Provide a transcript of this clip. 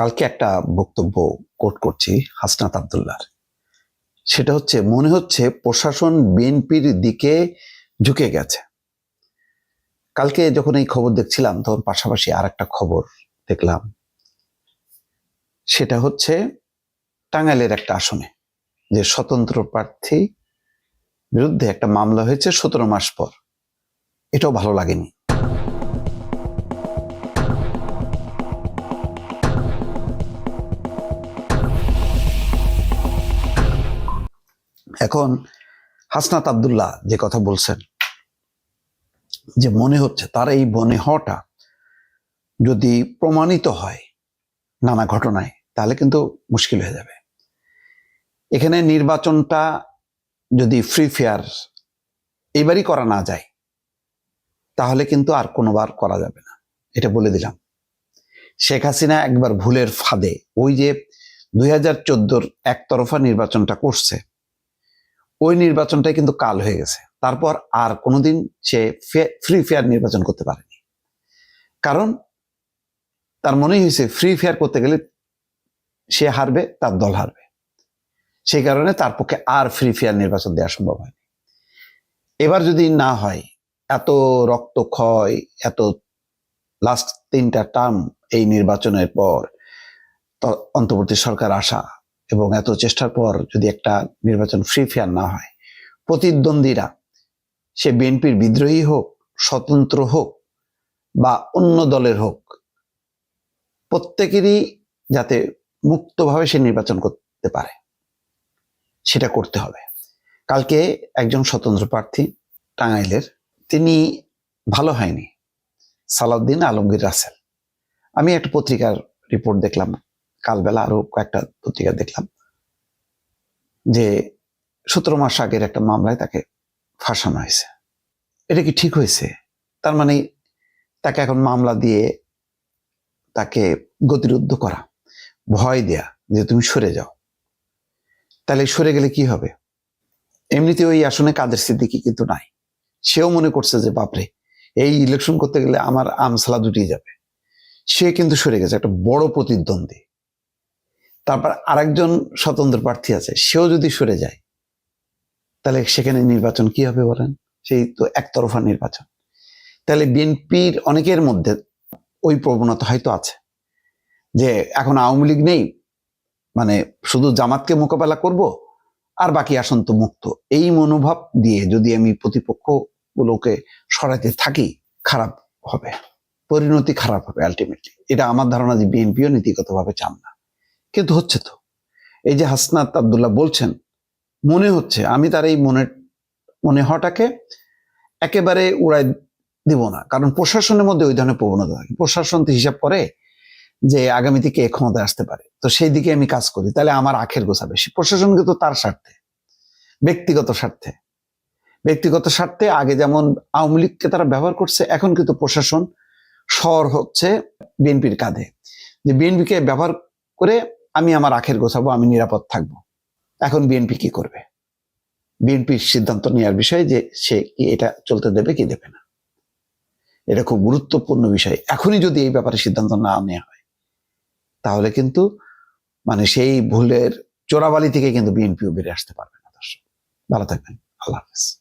কালকে একটা বক্তব্য কোট করছি হাসনাত আবদুল্লার সেটা হচ্ছে, মনে হচ্ছে প্রশাসন বিএনপির দিকে ঝুঁকে গেছে। কালকে যখন এই খবর দেখছিলাম, তখন পাশাপাশি আর একটা খবর দেখলাম। সেটা হচ্ছে টাঙ্গাইলের একটা আসনে, যে স্বতন্ত্র প্রার্থী বিরুদ্ধে একটা মামলা হয়েছে সতেরো মাস পর। এটাও ভালো লাগেনি। এখন হাসনাত আবদুল্লাহ যে কথা বলছেন, যে মনে হচ্ছে তার এই মনে হওয়াটা যদি প্রমাণিত হয় নানা ঘটনায়, তাহলে কিন্তু মুশকিল হয়ে যাবে। এখানে নির্বাচনটা যদি ফ্রি ফেয়ার এবারই করা না যায়, তাহলে কিন্তু আর কোনোবার করা যাবে না। এটা বলে দিলাম। শেখ হাসিনা একবার ভুলের ফাঁদে ওই যে দুই হাজার চোদ্দোর একতরফা নির্বাচনটা করছে ওই নির্বাচনটাই কিন্তু কাল হয়ে গেছে। তারপর আর কোনোদিন সে ফ্রি ফেয়ার নির্বাচন করতে পারেনি। কারণ তার মনেই হয়েছে ফ্রি ফেয়ার করতে গেলে সে হারবে, তার দল হারবে। সেই কারণে তার পক্ষে আর ফ্রি ফেয়ার নির্বাচন দেওয়া সম্ভব হয়নি। এবার যদি না হয়, এত রক্তক্ষয় এত লাস্ট তিনটা টার্ম এই নির্বাচনের পর অন্তর্বর্তী সরকার আসা এবং এত চেষ্টার পর যদি একটা নির্বাচন ফ্রি ফেয়ার না হয়, প্রতিদ্বন্দ্বীরা, সে বিএনপির বিদ্রোহী হোক, স্বতন্ত্র হোক বা অন্য দলের হোক, প্রত্যেকেরই যাতে মুক্তভাবে সে নির্বাচন করতে পারে, সেটা করতে হবে। কালকে একজন স্বতন্ত্র প্রার্থী টাঙ্গাইলের, তিনি ভালো হয়নি, সালাউদ্দিন আলমগীর রাসেল। আমি একটা পত্রিকার রিপোর্ট দেখলাম কালবেলা আরও কয়েকটা পত্রিকা দেখলাম যে সতেরো মাস আগের একটা মামলায় তাকে ফাঁসানো হয়েছে। এটা কি ঠিক হয়েছে? তার মানে তাকে এখন মামলা দিয়ে তাকে গতিরুদ্ধ করা, ভয় দেয়া যে তুমি সরে যাও। তাহলে সরে গেলে কি হবে? এমনিতে ওই আসনে কাদের সিদ্দিকি কিন্তু নাই। সেও মনে করছে যে, বাপরে, এই ইলেকশন করতে গেলে আমার আমসালা দুটি যাবে। সে কিন্তু সরে গেছে, একটা বড় প্রতিদ্বন্দ্বী। তারপর আরেকজন স্বতন্ত্র প্রার্থী আছে, সেও যদি সরে যায়, তাহলে সেখানে নির্বাচন কি হবে বলেন? সেই তো একতরফা নির্বাচন। তাহলে বিএনপির অনেকের মধ্যে ওই প্রবণতা হয়তো আছে, যে এখন আওয়ামী লীগ নেই মানে শুধু জামাতকে মোকাবেলা করব, আর বাকি আসন তো মুক্ত। এই মনোভাব দিয়ে যদি আমি প্রতিপক্ষগুলোকে সরাতে থাকি, খারাপ হবে। পরিণতি খারাপ হবে আলটিমেটলি এটা আমার ধারণা যে বিএনপিও নীতিগতভাবে চান না। কিন্তু হচ্ছে তো। এই যে হাসনাত আবদুল্লাহ বলছেন, মনে হচ্ছে, আমি তার এই মনে মনে হওয়াটাকে একেবারে উড়াই দিব না। কারণ প্রশাসনের মধ্যে ওই ধরনের প্রবণতা থাকে। প্রশাসন তো হিসাব করে যে আগামীতে কে ক্ষমতায় আসতে পারে। তো সেই দিকে আমি কাজ করি। তাহলে আমার আখের গোছা বেশি। প্রশাসন কিন্তু তার স্বার্থে, ব্যক্তিগত স্বার্থে। ব্যক্তিগত স্বার্থে আগে যেমন আওয়ামী লীগকে তারা ব্যবহার করছে, এখন কিন্তু প্রশাসন স্বর হচ্ছে বিএনপির কাঁধে। যে বিএনপিকে ব্যবহার করে আমি আমার আখের গোছাবো, আমি নিরাপদ থাকব। এখন বিএনপি কি করবে? বিএনপির সিদ্ধান্ত নেওয়ার বিষয় যে সে কি এটা চলতে দেবে কি দেবে না? এটা খুব গুরুত্বপূর্ণ বিষয়। এখনই যদি এই ব্যাপারে সিদ্ধান্ত না নেওয়া হয়, তাহলে কিন্তু মানে সেই ভুলের চোরাবালি থেকে কিন্তু বিএনপিও বেরিয়ে আসতে পারবে না, দর্শক। ভালো থাকবেন। আল্লাহ হাফেজ।